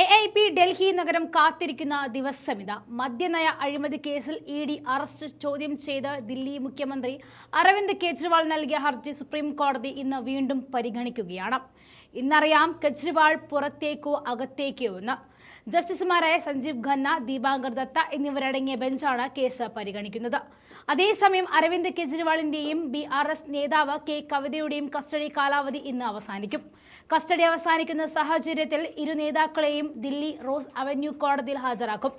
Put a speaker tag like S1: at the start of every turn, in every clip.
S1: A I P Delhi നഗരം കാത്തിരിക്കുന്ന ദിവസമിത മദ്യനയ അഴിമതി കേസിൽ ഇ ഡി അറസ്റ്റ് ചോദ്യം ചെയ്ത് ദില്ലി മുഖ്യമന്ത്രി അരവിന്ദ് കെജ്രിവാൾ നൽകിയ ഹർജി സുപ്രീം കോടതി ഇന്ന് വീണ്ടും പരിഗണിക്കുകയാണ്. ഇന്നറിയാം കെജ്രിവാൾ പുറത്തേക്കോ അകത്തേക്കോ എന്ന്. ജസ്റ്റിസുമാരായ സഞ്ജീവ് ഖന്ന ദീപാങ്കർ ദത്ത എന്നിവരടങ്ങിയ ബെഞ്ചാണ് കേസ് പരിഗണിക്കുന്നത്. അതേസമയം അരവിന്ദ് കെജ്രിവാളിന്റെയും ബി ആർ എസ് നേതാവ് കെ കവിതയുടെയും കസ്റ്റഡി കാലാവധി ഇന്ന് അവസാനിക്കും. കസ്റ്റഡി അവസാനിക്കുന്ന സാഹചര്യത്തിൽ ഇരു നേതാക്കളെയും ദില്ലി റോസ് അവന്യൂ കോടതിയിൽ ഹാജരാക്കും.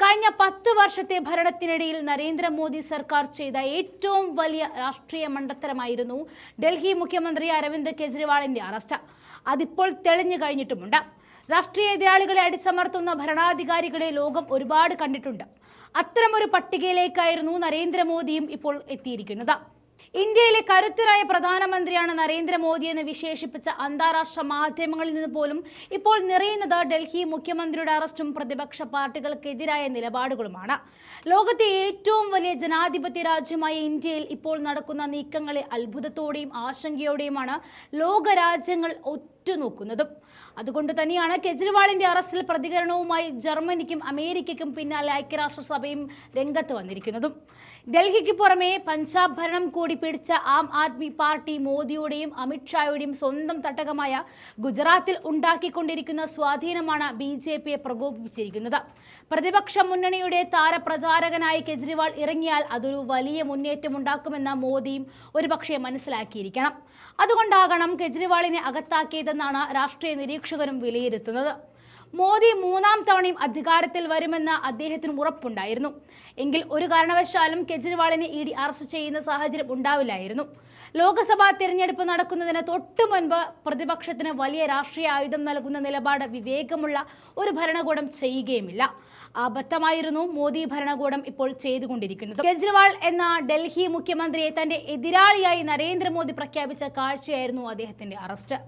S1: കഴിഞ്ഞ പത്ത് വർഷത്തെ ഭരണത്തിനിടയിൽ നരേന്ദ്രമോദി സർക്കാർ ചെയ്ത ഏറ്റവും വലിയ രാഷ്ട്രീയ മണ്ടത്തരമായിരുന്നു ഡൽഹി മുഖ്യമന്ത്രി അരവിന്ദ് കെജ്രിവാളിന്റെ അറസ്റ്റ്. അതിപ്പോൾ തെളിഞ്ഞു കഴിഞ്ഞിട്ടുമുണ്ട്. രാഷ്ട്രീയ എതിരാളികളെ അടിച്ചമർത്തുന്ന ഭരണാധികാരികളെ ലോകം ഒരുപാട് കണ്ടിട്ടുണ്ട്. അത്തരമൊരു പട്ടികയിലേക്കായിരുന്നു നരേന്ദ്രമോദിയും ഇപ്പോൾ എത്തിയിരിക്കുന്നത്. ഇന്ത്യയിലെ കരുത്തരായ പ്രധാനമന്ത്രിയാണ് നരേന്ദ്രമോദി എന്ന് വിശേഷിപ്പിച്ച അന്താരാഷ്ട്ര മാധ്യമങ്ങളിൽ നിന്ന് പോലും ഇപ്പോൾ നിറയുന്നത് ഡൽഹി മുഖ്യമന്ത്രിയുടെ അറസ്റ്റും പ്രതിപക്ഷ പാർട്ടികൾക്കെതിരായ നിലപാടുകളുമാണ്. ലോകത്തെ ഏറ്റവും വലിയ ജനാധിപത്യ രാജ്യമായ ഇന്ത്യയിൽ ഇപ്പോൾ നടക്കുന്ന നീക്കങ്ങളെ അത്ഭുതത്തോടെയും ആശങ്കയോടെയുമാണ് ലോകരാജ്യങ്ങൾ ഒറ്റുനോക്കുന്നതും അതുകൊണ്ട് തന്നെയാണ് കെജ്രിവാളിന്റെ അറസ്റ്റിൽ പ്രതികരണവുമായി ജർമ്മനിക്കും അമേരിക്കയ്ക്കും പിന്നാലെ ഐക്യരാഷ്ട്രസഭയും രംഗത്ത് വന്നിരിക്കുന്നതും. ഡൽഹിക്ക് പുറമെ പഞ്ചാബ് ഭരണം കൂടി പിടിച്ച ആം ആദ്മി പാർട്ടി മോദിയുടെയും അമിത്ഷായുടെയും സ്വന്തം തട്ടകമായ ഗുജറാത്തിൽ ഉണ്ടാക്കിക്കൊണ്ടിരിക്കുന്ന സ്വാധീനമാണ് ബി ജെ പിയെ പ്രകോപിപ്പിച്ചിരിക്കുന്നത്. പ്രതിപക്ഷ മുന്നണിയുടെ താരപ്രചാരകനായി കെജ്രിവാൾ ഇറങ്ങിയാൽ അതൊരു വലിയ മുന്നേറ്റം ഉണ്ടാക്കുമെന്ന് മോദിയും ഒരുപക്ഷെ മനസ്സിലാക്കിയിരിക്കണം. അതുകൊണ്ടാകണം കെജ്രിവാളിനെ അകത്താക്കിയതെന്നാണ് രാഷ്ട്രീയ നിരീക്ഷകരും വിലയിരുത്തുന്നത്. മോദി മൂന്നാം തവണയും അധികാരത്തിൽ വരുമെന്ന് അദ്ദേഹത്തിന് ഉറപ്പുണ്ടായിരുന്നു. എങ്കിൽ ഒരു കാരണവശാലും കെജ്രിവാളിനെ ഇ ഡി അറസ്റ്റ് ചെയ്യുന്ന സാഹചര്യം ഉണ്ടാവില്ലായിരുന്നു. ലോക്സഭാ തിരഞ്ഞെടുപ്പ് നടക്കുന്നതിന് തൊട്ടു മുൻപ് പ്രതിപക്ഷത്തിന് വലിയ രാഷ്ട്രീയ ആയുധം നൽകുന്ന നിലപാട് വിവേകമുള്ള ഒരു ഭരണകൂടം ചെയ്യുകയുമില്ല. അബദ്ധമായിരുന്നു മോദി ഭരണകൂടം ഇപ്പോൾ ചെയ്തുകൊണ്ടിരിക്കുന്നത്. കെജ്രിവാൾ എന്ന ഡൽഹി മുഖ്യമന്ത്രിയെ തന്റെ എതിരാളിയായി നരേന്ദ്രമോദി പ്രഖ്യാപിച്ച കാഴ്ചയായിരുന്നു അദ്ദേഹത്തിന്റെ അറസ്റ്റ്.